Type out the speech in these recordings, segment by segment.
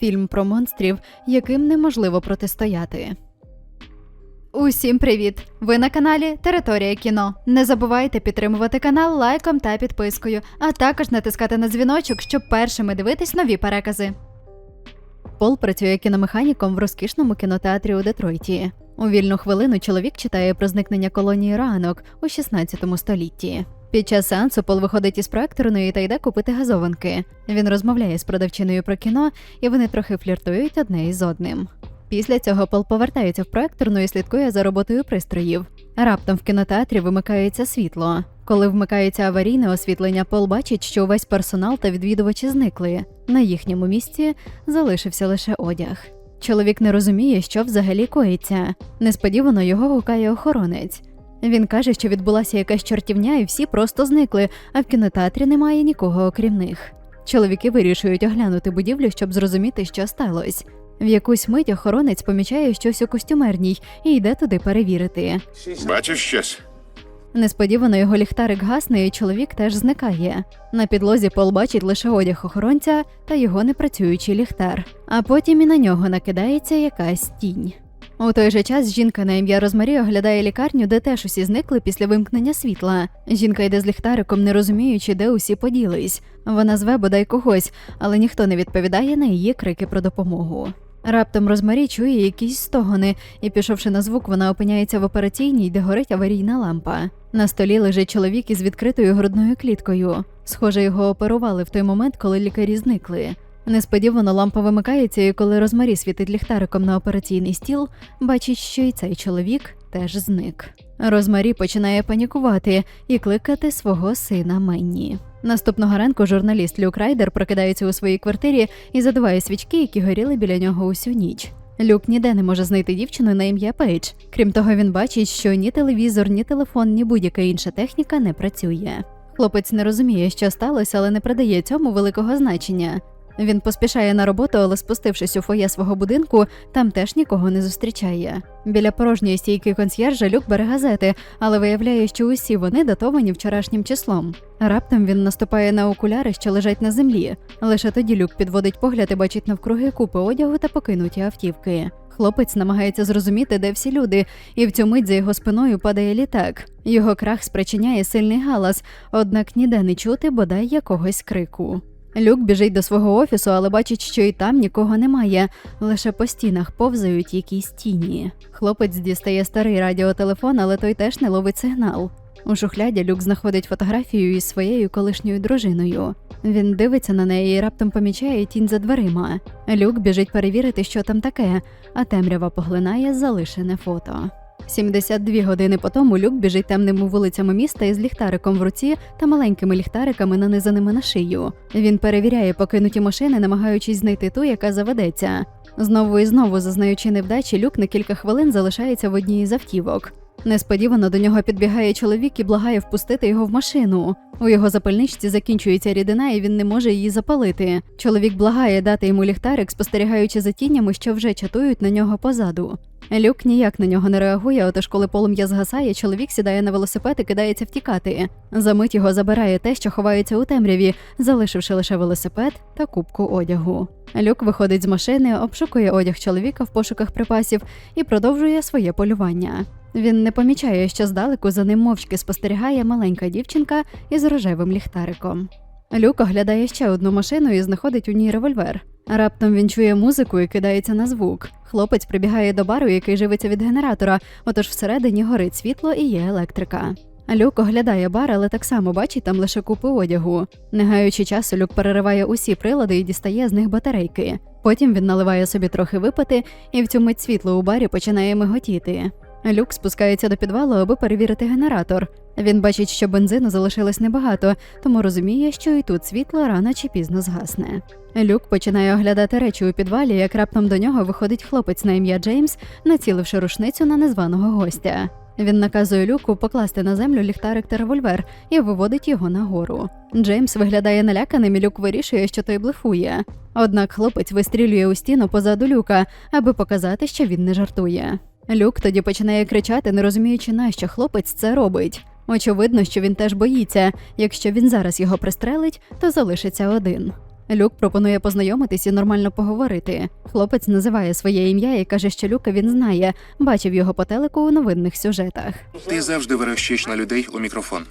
Фільм про монстрів, яким неможливо протистояти. Усім привіт! Ви на каналі Територія кіно. Не забувайте підтримувати канал лайком та підпискою, а також натискати на дзвіночок, щоб першими дивитись нові перекази. Пол працює кіномеханіком в розкішному кінотеатрі у Детройті. У вільну хвилину чоловік читає про зникнення колонії ранок у 16 столітті. Під час сеансу Пол виходить із проекторної та йде купити газованки. Він розмовляє з продавчиною про кіно, і вони трохи фліртують одне із одним. Після цього Пол повертається в проекторну і слідкує за роботою пристроїв. Раптом в кінотеатрі вимикається світло. Коли вмикається аварійне освітлення, Пол бачить, що увесь персонал та відвідувачі зникли. На їхньому місці залишився лише одяг. Чоловік не розуміє, що взагалі коїться. Несподівано його гукає охоронець. Він каже, що відбулася якась чортівня, і всі просто зникли, а в кінотеатрі немає нікого окрім них. Чоловіки вирішують оглянути будівлю, щоб зрозуміти, що сталося. В якусь мить охоронець помічає щось у костюмерній і йде туди перевірити. Бачиш щось? Несподівано його ліхтарик гасне, і чоловік теж зникає. На підлозі Пол бачить лише одяг охоронця та його непрацюючий ліхтар, а потім і на нього накидається якась тінь. У той же час жінка на ім'я Розмарі оглядає лікарню, де теж усі зникли після вимкнення світла. Жінка йде з ліхтариком, не розуміючи, де усі поділись. Вона зве бодай когось, але ніхто не відповідає на її крики про допомогу. Раптом Розмарі чує якісь стогони, і, пішовши на звук, вона опиняється в операційній, де горить аварійна лампа. На столі лежить чоловік із відкритою грудною кліткою. Схоже, його оперували в той момент, коли лікарі зникли. Несподівано лампа вимикається, і коли Розмарі світить ліхтариком на операційний стіл, бачить, що і цей чоловік теж зник. Розмарі починає панікувати і кликати свого сина Менні. Наступного ранку журналіст Люк Райдер прокидається у своїй квартирі і задуває свічки, які горіли біля нього усю ніч. Люк ніде не може знайти дівчину на ім'я Пейдж. Крім того, він бачить, що ні телевізор, ні телефон, ні будь-яка інша техніка не працює. Хлопець не розуміє, що сталося, але не придає цьому великого значення. Він поспішає на роботу, але спустившись у фоє свого будинку, там теж нікого не зустрічає. Біля порожньої стійки консьєржа Люк бере газети, але виявляє, що усі вони датовані вчорашнім числом. Раптом він наступає на окуляри, що лежать на землі. Лише тоді Люк підводить погляд і бачить навкруги купи одягу та покинуті автівки. Хлопець намагається зрозуміти, де всі люди, і в цю мить за його спиною падає літак. Його крах спричиняє сильний галас, однак ніде не чути бодай якогось крику. Люк біжить до свого офісу, але бачить, що і там нікого немає. Лише по стінах повзають якісь тіні. Хлопець дістає старий радіотелефон, але той теж не ловить сигнал. У шухляді Люк знаходить фотографію із своєю колишньою дружиною. Він дивиться на неї і раптом помічає тінь за дверима. Люк біжить перевірити, що там таке, а темрява поглинає залишене фото. 72 години по тому Люк біжить темними вулицями міста із ліхтариком в руці та маленькими ліхтариками, нанизаними на шию. Він перевіряє покинуті машини, намагаючись знайти ту, яка заведеться. Знову і знову, зазнаючи невдачі, люк на кілька хвилин залишається в одній із автівок. Несподівано до нього підбігає чоловік і благає впустити його в машину. У його запальничці закінчується рідина, і він не може її запалити. Чоловік благає дати йому ліхтарик, спостерігаючи за тінями, що вже чатують на нього позаду. Люк ніяк на нього не реагує, отож, коли полум'я згасає, чоловік сідає на велосипед і кидається втікати. Замить його забирає те, що ховається у темряві, залишивши лише велосипед та кубку одягу. Люк виходить з машини, обшукує одяг чоловіка в пошуках припасів і продовжує своє полювання. Він не помічає, що здалеку за ним мовчки спостерігає маленька дівчинка із рожевим ліхтариком. Люк оглядає ще одну машину і знаходить у ній револьвер. Раптом він чує музику і кидається на звук. Хлопець прибігає до бару, який живиться від генератора, отож всередині горить світло і є електрика. Люк оглядає бар, але так само бачить там лише купи одягу. Не гаючи часу, люк перериває усі прилади і дістає з них батарейки. Потім він наливає собі трохи випити, і в цю мить світло у барі починає миготіти. Люк спускається до підвалу, аби перевірити генератор. Він бачить, що бензину залишилось небагато, тому розуміє, що і тут світло рано чи пізно згасне. Люк починає оглядати речі у підвалі, як раптом до нього виходить хлопець на ім'я Джеймс, націливши рушницю на незваного гостя. Він наказує люку покласти на землю ліхтарик та револьвер і виводить його нагору. Джеймс виглядає наляканим, і люк вирішує, що той блефує. Однак хлопець вистрілює у стіну позаду люка, аби показати, що він не жартує. Люк тоді починає кричати, не розуміючи, нащо хлопець це робить. Очевидно, що він теж боїться. Якщо він зараз його пристрелить, то залишиться один. Люк пропонує познайомитись і нормально поговорити. Хлопець називає своє ім'я і каже, що Люка він знає, бачив його по телеку у новинних сюжетах. Ти завжди верещиш на людей у мікрофон.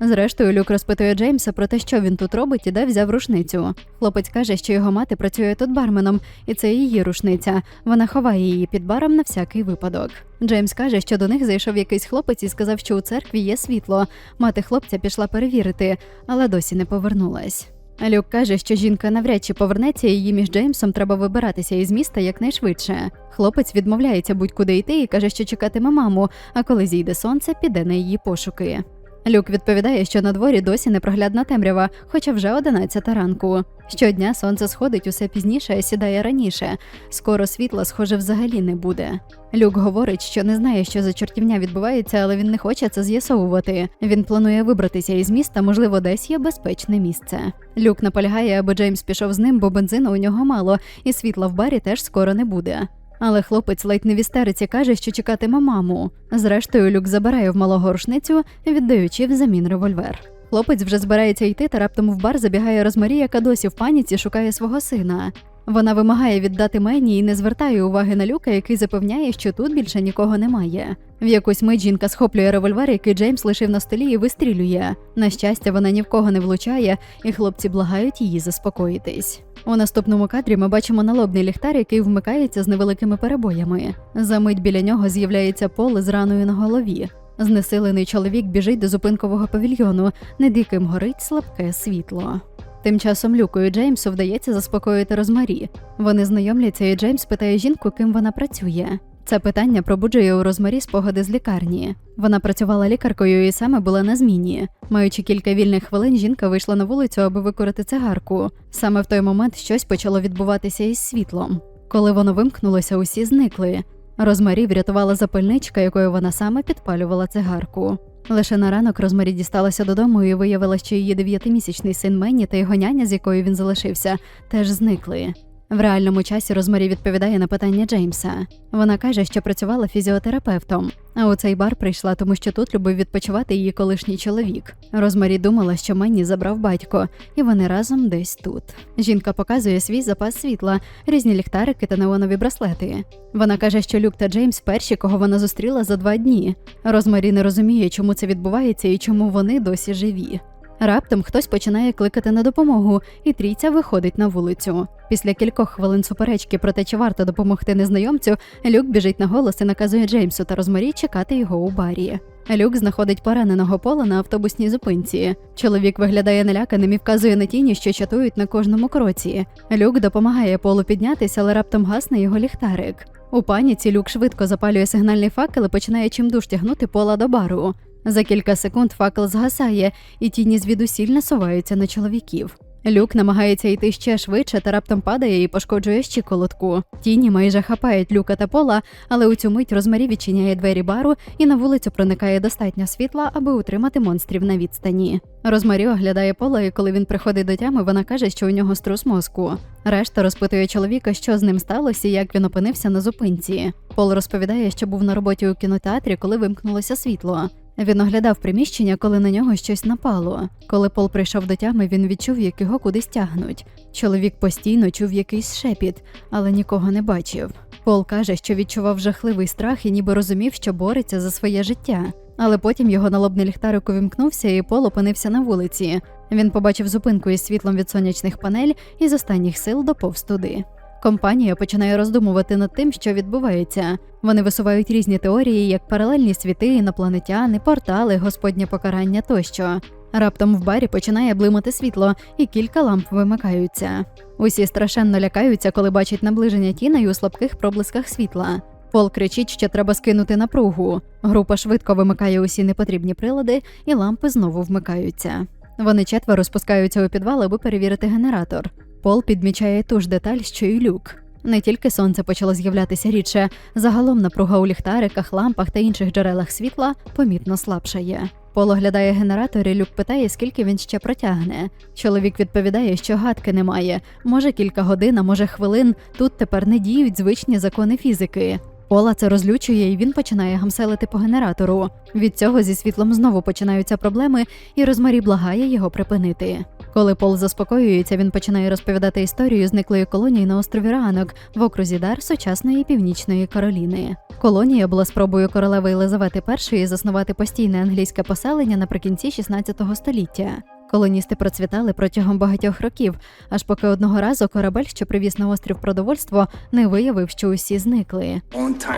Зрештою, Люк розпитує Джеймса про те, що він тут робить і де взяв рушницю. Хлопець каже, що його мати працює тут барменом, і це її рушниця. Вона ховає її під баром на всякий випадок. Джеймс каже, що до них зайшов якийсь хлопець і сказав, що у церкві є світло. Мати хлопця пішла перевірити, але досі не повернулась. Люк каже, що жінка навряд чи повернеться, і їм із Джеймсом треба вибиратися із міста якнайшвидше. Хлопець відмовляється будь-куди йти і каже, що чекатиме маму, а коли зійде сонце, піде на її пошуки. Люк відповідає, що на дворі досі непроглядна темрява, хоча вже 11 ранку. Щодня сонце сходить усе пізніше, а сідає раніше. Скоро світла, схоже, взагалі не буде. Люк говорить, що не знає, що за чортівня відбувається, але він не хоче це з'ясовувати. Він планує вибратися із міста, можливо, десь є безпечне місце. Люк наполягає, аби Джеймс пішов з ним, бо бензину у нього мало, і світла в барі теж скоро не буде. Але хлопець ледь не в істериці каже, що чекатиме маму. Зрештою, люк забирає в малого рушницю, віддаючи взамін револьвер. Хлопець вже збирається йти, та раптом в бар забігає Розмарі, яка досі в паніці шукає свого сина. Вона вимагає віддати Мені і не звертає уваги на люка, який запевняє, що тут більше нікого немає. В якусь мить жінка схоплює револьвер, який Джеймс лишив на столі, і вистрілює. На щастя, вона ні в кого не влучає, і хлопці благають її заспокоїтись. У наступному кадрі ми бачимо налобний ліхтар, який вмикається з невеликими перебоями. За мить біля нього з'являється поле з раною на голові. Знесилений чоловік біжить до зупинкового павільйону, над яким горить слабке світло. Тим часом Люку і Джеймсу вдається заспокоїти Розмарі. Вони знайомляться, і Джеймс питає жінку, ким вона працює. Це питання пробуджує у Розмарі спогади з лікарні. Вона працювала лікаркою і саме була на зміні. Маючи кілька вільних хвилин, жінка вийшла на вулицю, аби викорити цигарку. Саме в той момент щось почало відбуватися із світлом. Коли воно вимкнулося, усі зникли. Розмарі врятувала запальничка, якою вона саме підпалювала цигарку. Лише на ранок Розмарі дісталася додому і виявила, що її дев'ятимісячний син Менні та його няня, з якою він залишився, теж зникли. В реальному часі Розмарі відповідає на питання Джеймса. Вона каже, що працювала фізіотерапевтом, а у цей бар прийшла, тому що тут любив відпочивати її колишній чоловік. Розмарі думала, що Менні забрав батько, і вони разом десь тут. Жінка показує свій запас світла, різні ліхтарики та неонові браслети. Вона каже, що Люк та Джеймс перші, кого вона зустріла за два дні. Розмарі не розуміє, чому це відбувається і чому вони досі живі. Раптом хтось починає кликати на допомогу, і трійця виходить на вулицю. Після кількох хвилин суперечки про те, чи варто допомогти незнайомцю, Люк біжить на голос і наказує Джеймсу та Розмарі чекати його у барі. Люк знаходить пораненого пола на автобусній зупинці. Чоловік виглядає наляканим і вказує на тіні, що чатують на кожному кроці. Люк допомагає полу піднятися, але раптом гасне його ліхтарик. У паніці Люк швидко запалює сигнальний факел і починає чимдуж тягнути пола до бару. За кілька секунд факел згасає, і тіні звідусіль насуваються на чоловіків. Люк намагається йти ще швидше та раптом падає і пошкоджує щиколотку. Тіні майже хапають люка та пола, але у цю мить розмарі відчиняє двері бару і на вулицю проникає достатньо світла, аби утримати монстрів на відстані. Розмарі оглядає пола, і коли він приходить до тями, вона каже, що у нього струс мозку. Решта розпитує чоловіка, що з ним сталося і як він опинився на зупинці. Пол розповідає, що був на роботі у кінотеатрі, коли вимкнулося світло. Він оглядав приміщення, коли на нього щось напало. Коли Пол прийшов до тями, він відчув, як його кудись тягнуть. Чоловік постійно чув якийсь шепіт, але нікого не бачив. Пол каже, що відчував жахливий страх і ніби розумів, що бореться за своє життя. Але потім його налобний ліхтарик увімкнувся, і Пол опинився на вулиці. Він побачив зупинку із світлом від сонячних панель і з останніх сил доповз туди. Компанія починає роздумувати над тим, що відбувається. Вони висувають різні теорії, як паралельні світи, інопланетяни, портали, господнє покарання тощо. Раптом в барі починає блимати світло, і кілька ламп вимикаються. Усі страшенно лякаються, коли бачать наближення тіней у слабких проблисках світла. Пол кричить, що треба скинути напругу. Група швидко вимикає усі непотрібні прилади, і лампи знову вмикаються. Вони четверо спускаються у підвал, аби перевірити генератор. Пол підмічає ту ж деталь, що й люк. Не тільки сонце почало з'являтися рідше, загалом напруга у ліхтариках, лампах та інших джерелах світла помітно слабшає. Пол оглядає генератор і люк питає, скільки він ще протягне. Чоловік відповідає, що гадки немає. Може кілька годин, а може хвилин. Тут тепер не діють звичні закони фізики. Пола це розлючує, і він починає гамселити по генератору. Від цього зі світлом знову починаються проблеми, і Розмарі благає його припинити. Коли Пол заспокоюється, він починає розповідати історію зниклої колонії на острові Ранок в окрузі Дар сучасної північної Кароліни. Колонія була спробою королеви Єлизавети І заснувати постійне англійське поселення наприкінці 16 століття. Колоністи процвітали протягом багатьох років, аж поки одного разу корабель, що привіз на острів продовольство, не виявив, що усі зникли.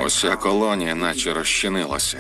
Уся колонія наче розчинилася.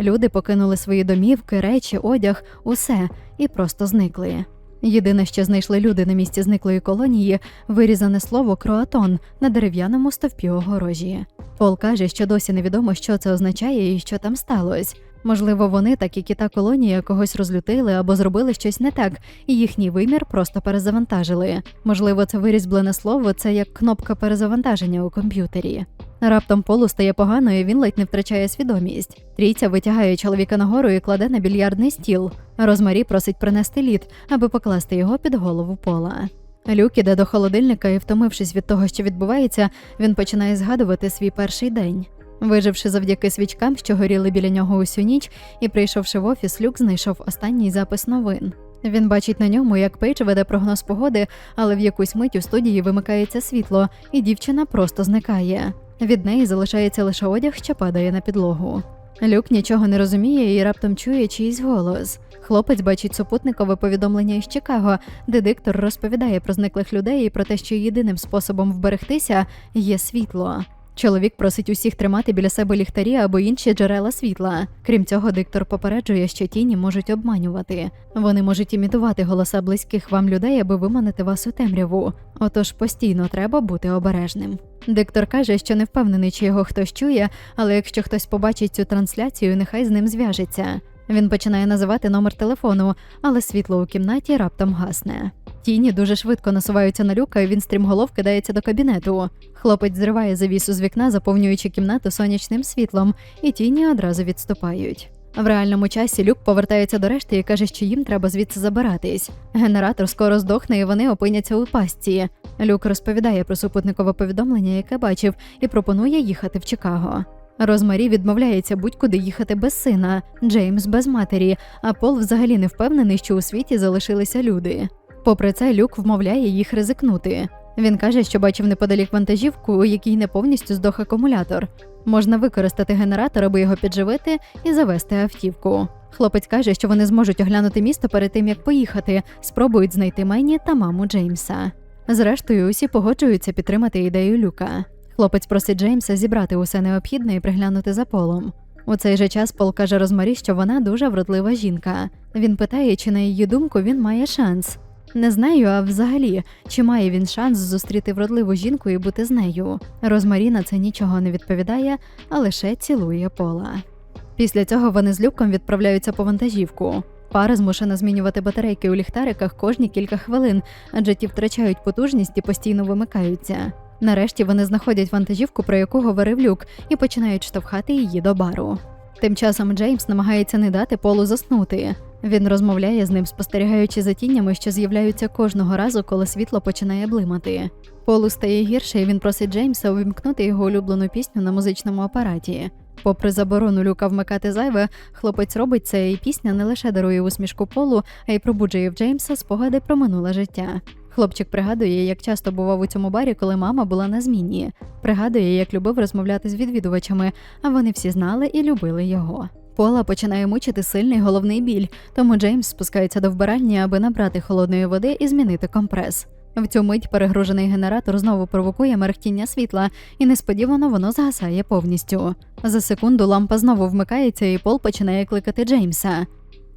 Люди покинули свої домівки, речі, одяг, усе і просто зникли. Єдине, що знайшли люди на місці зниклої колонії, вирізане слово кроатон на дерев'яному стовпі огорожі. Пол каже, що досі невідомо, що це означає і що там сталося. Можливо, вони, так і та колонія, когось розлютили або зробили щось не так, і їхній вимір просто перезавантажили. Можливо, це вирізблене слово це як кнопка перезавантаження у комп'ютері. Раптом полу стає погано, і він ледь не втрачає свідомість. Трійця витягає чоловіка нагору і кладе на більярдний стіл. Розмарі просить принести лід, аби покласти його під голову пола. Люк іде до холодильника і, втомившись від того, що відбувається, він починає згадувати свій перший день. Виживши завдяки свічкам, що горіли біля нього усю ніч, і прийшовши в офіс, Люк знайшов останній запис новин. Він бачить на ньому, як Пейдж веде прогноз погоди, але в якусь мить у студії вимикається світло, і дівчина просто зникає. Від неї залишається лише одяг, що падає на підлогу. Люк нічого не розуміє і раптом чує чийсь голос. Хлопець бачить супутникове повідомлення із Чикаго, де диктор розповідає про зниклих людей і про те, що єдиним способом вберегтися є світло. Чоловік просить усіх тримати біля себе ліхтарі або інші джерела світла. Крім цього, диктор попереджує, що тіні можуть обманювати. Вони можуть імітувати голоса близьких вам людей, аби виманити вас у темряву. Отож постійно треба бути обережним. Диктор каже, що не впевнений, чи його хтось чує, але якщо хтось побачить цю трансляцію, нехай з ним зв'яжеться. Він починає називати номер телефону, але світло у кімнаті раптом гасне. Тіні дуже швидко насуваються на люка, і він стрімголов кидається до кабінету. Хлопець зриває завісу з вікна, заповнюючи кімнату сонячним світлом, і тіні одразу відступають. В реальному часі Люк повертається до решти і каже, що їм треба звідси забиратись. Генератор скоро здохне, і вони опиняться у пастці. Люк розповідає про супутникове повідомлення, яке бачив, і пропонує їхати в Чикаго. Розмарі відмовляється будь-куди їхати без сина, Джеймс без матері, а Пол взагалі не впевнений, що у світі залишилися люди. Попри це, Люк вмовляє їх ризикнути. Він каже, що бачив неподалік вантажівку, у якій не повністю здох акумулятор. Можна використати генератор, аби його підживити і завести автівку. Хлопець каже, що вони зможуть оглянути місто перед тим, як поїхати, спробують знайти Мені та маму Джеймса. Зрештою, усі погоджуються підтримати ідею Люка. Хлопець просить Джеймса зібрати усе необхідне і приглянути за полом. У цей же час Пол каже Розмарі, що вона дуже вродлива жінка. Він питає, чи на її думку він має шанс. Не знаю, а взагалі, чи має він шанс зустріти вродливу жінку і бути з нею. Розмарі на це нічого не відповідає, а лише цілує пола. Після цього вони з Люком відправляються по вантажівку. Пара змушена змінювати батарейки у ліхтариках кожні кілька хвилин, адже ті втрачають потужність і постійно вимикаються. Нарешті вони знаходять вантажівку, про яку говорив Люк, і починають штовхати її до бару. Тим часом Джеймс намагається не дати полу заснути. Він розмовляє з ним, спостерігаючи за тіннями, що з'являються кожного разу, коли світло починає блимати. Полу стає гірше, і він просить Джеймса увімкнути його улюблену пісню на музичному апараті. Попри заборону люка вмикати зайве, хлопець робить це, і пісня не лише дарує усмішку полу, а й пробуджує в Джеймса спогади про минуле життя. Хлопчик пригадує, як часто бував у цьому барі, коли мама була на зміні. Пригадує, як любив розмовляти з відвідувачами, а вони всі знали і любили його. Пола починає мучити сильний головний біль, тому Джеймс спускається до вбиральні, аби набрати холодної води і змінити компрес. В цю мить перегружений генератор знову провокує мерехтіння світла, і несподівано воно згасає повністю. За секунду лампа знову вмикається, і Пол починає кликати Джеймса.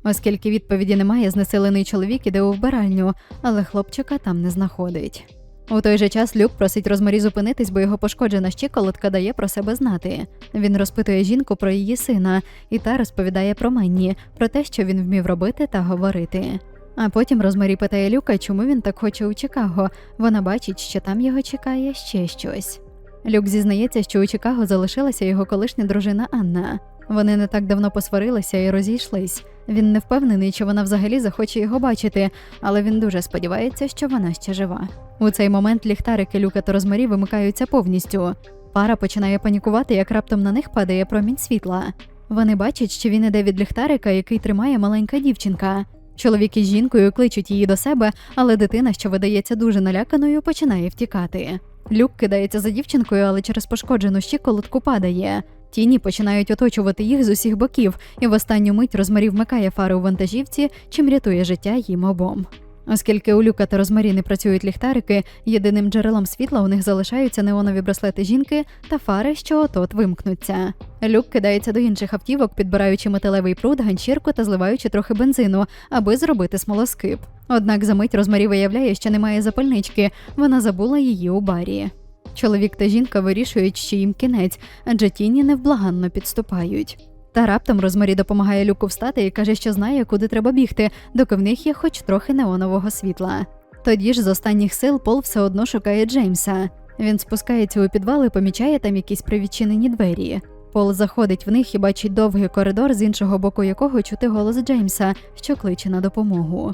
Оскільки відповіді немає, знесилений чоловік іде у вбиральню, але хлопчика там не знаходить. У той же час Люк просить Розмарі зупинитись, бо його пошкоджена щиколотка дає про себе знати. Він розпитує жінку про її сина, і та розповідає про Менні, про те, що він вмів робити та говорити. А потім Розмарі питає Люка, чому він так хоче у Чикаго. Вона бачить, що там його чекає ще щось. Люк зізнається, що у Чикаго залишилася його колишня дружина Анна. Вони не так давно посварилися і розійшлись. Він не впевнений, чи вона взагалі захоче його бачити, але він дуже сподівається, що вона ще жива. У цей момент ліхтарики Люка та Розмарі вимикаються повністю. Пара починає панікувати, як раптом на них падає промінь світла. Вони бачать, що він іде від ліхтарика, який тримає маленька дівчинка. Чоловік із жінкою кличуть її до себе, але дитина, що видається дуже наляканою, починає втікати. Люк кидається за дівчинкою, але через пошкоджену щиколотку падає. Тіні починають оточувати їх з усіх боків, і в останню мить Розмарі вмикає фари у вантажівці, чим рятує життя їм обом. Оскільки у Люка та Розмарі не працюють ліхтарики, єдиним джерелом світла у них залишаються неонові браслети жінки та фари, що от-от вимкнуться. Люк кидається до інших автівок, підбираючи металевий пруд, ганчірку та зливаючи трохи бензину, аби зробити смолоскип. Однак за мить Розмарі виявляє, що немає запальнички, вона забула її у барі. Чоловік та жінка вирішують, що їм кінець, адже тіні невблаганно підступають. Та раптом Розмарі допомагає Люку встати і каже, що знає, куди треба бігти, доки в них є хоч трохи неонового світла. Тоді ж з останніх сил Пол все одно шукає Джеймса. Він спускається у підвал і помічає там якісь привідчинені двері. Пол заходить в них і бачить довгий коридор, з іншого боку якого чути голос Джеймса, що кличе на допомогу.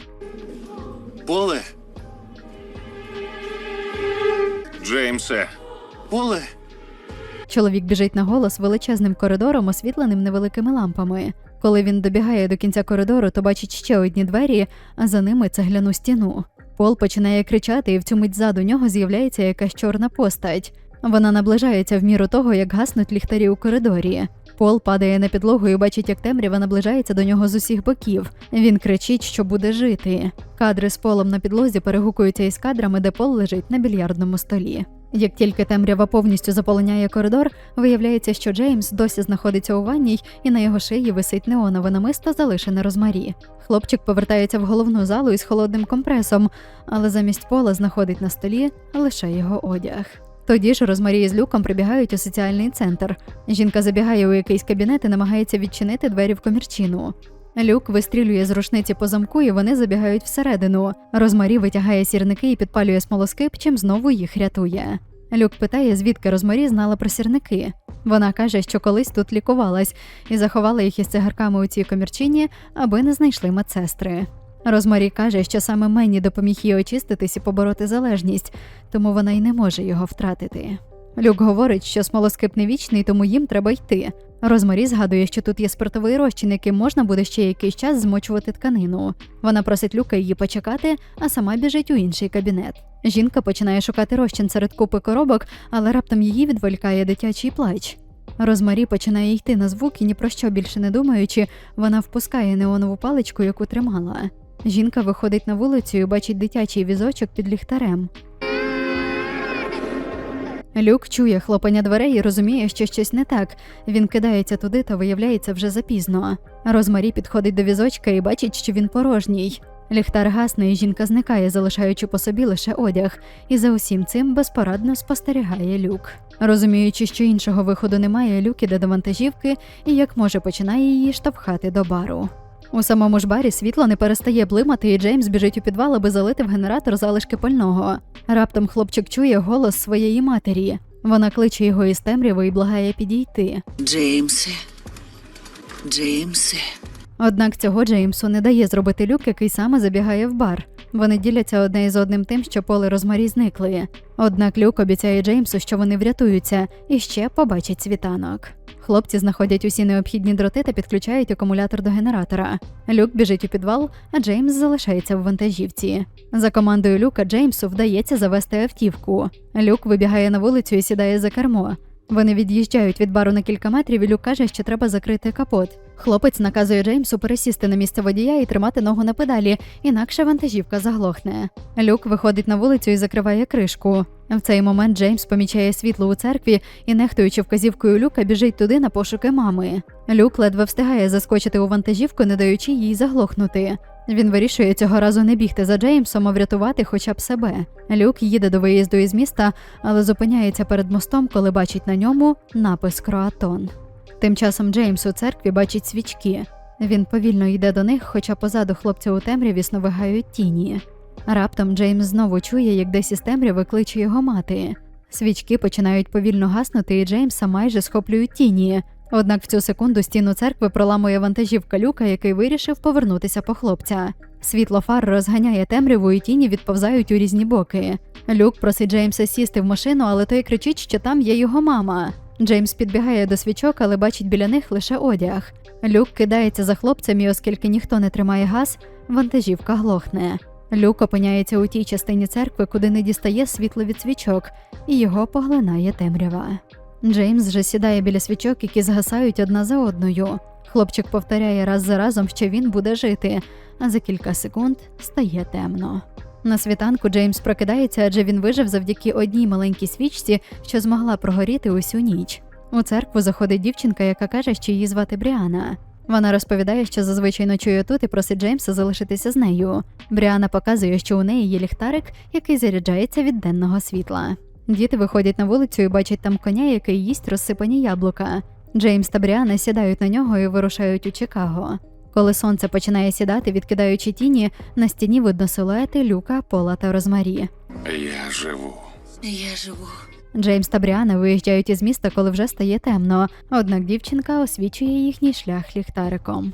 Поле, Джеймсе, поле. Чоловік біжить на голос величезним коридором, освітленим невеликими лампами. Коли він добігає до кінця коридору, то бачить ще одні двері, а за ними цегляну стіну. Пол починає кричати, і в цю мить ззаду нього з'являється якась чорна постать. Вона наближається в міру того, як гаснуть ліхтарі у коридорі. Пол падає на підлогу і бачить, як темрява наближається до нього з усіх боків. Він кричить, що буде жити. Кадри з полом на підлозі перегукуються із кадрами, де пол лежить на більярдному столі. Як тільки темрява повністю заполоняє коридор, виявляється, що Джеймс досі знаходиться у ванній, і на його шиї висить неонове намисто, залишене розмарі. Хлопчик повертається в головну залу із холодним компресом, але замість пола знаходить на столі лише його одяг. Тоді ж Розмарі з Люком прибігають у соціальний центр. Жінка забігає у якийсь кабінет і намагається відчинити двері в комірчину. Люк вистрілює з рушниці по замку, і вони забігають всередину. Розмарі витягає сірники і підпалює смолоскип, чим знову їх рятує. Люк питає, звідки Розмарі знала про сірники. Вона каже, що колись тут лікувалась і заховала їх із цигарками у цій комірчині, аби не знайшли медсестри. Розмарі каже, що саме Менні допоміг їй очиститись і побороти залежність, тому вона й не може його втратити. Люк говорить, що смолоскип не вічний, тому їм треба йти. Розмарі згадує, що тут є спиртовий розчин, яким можна буде ще якийсь час змочувати тканину. Вона просить Люка її почекати, а сама біжить у інший кабінет. Жінка починає шукати розчин серед купи коробок, але раптом її відволікає дитячий плач. Розмарі починає йти на звук і ні про що більше не думаючи, вона впускає неонову паличку, яку тримала. Жінка виходить на вулицю і бачить дитячий візочок під ліхтарем. Люк чує хлопання дверей і розуміє, що щось не так. Він кидається туди та виявляється вже запізно. Розмарі підходить до візочка і бачить, що він порожній. Ліхтар гасне, і жінка зникає, залишаючи по собі лише одяг, і за усім цим безпорадно спостерігає люк. Розуміючи, що іншого виходу немає, люк іде до вантажівки і як може починає її штовхати до бару. У самому ж барі світло не перестає блимати, і Джеймс біжить у підвал, аби залити в генератор залишки пального. Раптом хлопчик чує голос своєї матері. Вона кличе його із темряви і благає підійти. Джеймсе. Джеймсе. Однак цього Джеймсу не дає зробити люк, який саме забігає в бар. Вони діляться одне із одним тим, що поле розмарі зникли. Однак люк обіцяє Джеймсу, що вони врятуються і ще побачать світанок. Хлопці знаходять усі необхідні дроти та підключають акумулятор до генератора. Люк біжить у підвал, а Джеймс залишається в вантажівці. За командою Люка Джеймсу вдається завести автівку. Люк вибігає на вулицю і сідає за кермо. Вони від'їжджають від бару на кілька метрів, і Люк каже, що треба закрити капот. Хлопець наказує Джеймсу пересісти на місце водія і тримати ногу на педалі, інакше вантажівка заглохне. Люк виходить на вулицю і закриває кришку. В цей момент Джеймс помічає світло у церкві і, нехтуючи вказівкою Люка, біжить туди на пошуки мами. Люк ледве встигає заскочити у вантажівку, не даючи їй заглохнути. Він вирішує цього разу не бігти за Джеймсом, а врятувати хоча б себе. Люк їде до виїзду із міста, але зупиняється перед мостом, коли бачить на ньому напис Кроатон. Тим часом Джеймс у церкві бачить свічки. Він повільно йде до них, хоча позаду хлопця у темряві сновигають тіні. Раптом Джеймс знову чує, як десь із темряви кличе його мати. Свічки починають повільно гаснути, і Джеймса майже схоплюють тіні. Однак в цю секунду стіну церкви проламує вантажівка люка, який вирішив повернутися по хлопця. Світло фар розганяє темряву, і тіні відповзають у різні боки. Люк просить Джеймса сісти в машину, але той кричить, що там є його мама. Джеймс підбігає до свічок, але бачить біля них лише одяг. Люк кидається за хлопцем, і оскільки ніхто не тримає газ, вантажівка глохне. Люк опиняється у тій частині церкви, куди не дістає світло від свічок, і його поглинає темрява. Джеймс же сідає біля свічок, які згасають одна за одною. Хлопчик повторяє раз за разом, що він буде жити, а за кілька секунд стає темно. На світанку Джеймс прокидається, адже він вижив завдяки одній маленькій свічці, що змогла прогоріти усю ніч. У церкву заходить дівчинка, яка каже, що її звати Бріана. Вона розповідає, що зазвичай ночує тут і просить Джеймса залишитися з нею. Бріана показує, що у неї є ліхтарик, який заряджається від денного світла. Діти виходять на вулицю і бачать там коня, який їсть розсипані яблука. Джеймс та Бріана сідають на нього і вирушають у Чикаго. Коли сонце починає сідати, відкидаючи тіні, на стіні видно силуети Люка, Пола та Розмарі. Я живу. Я живу. Джеймс та Бріана виїжджають із міста, коли вже стає темно, однак дівчинка освічує їхній шлях ліхтариком.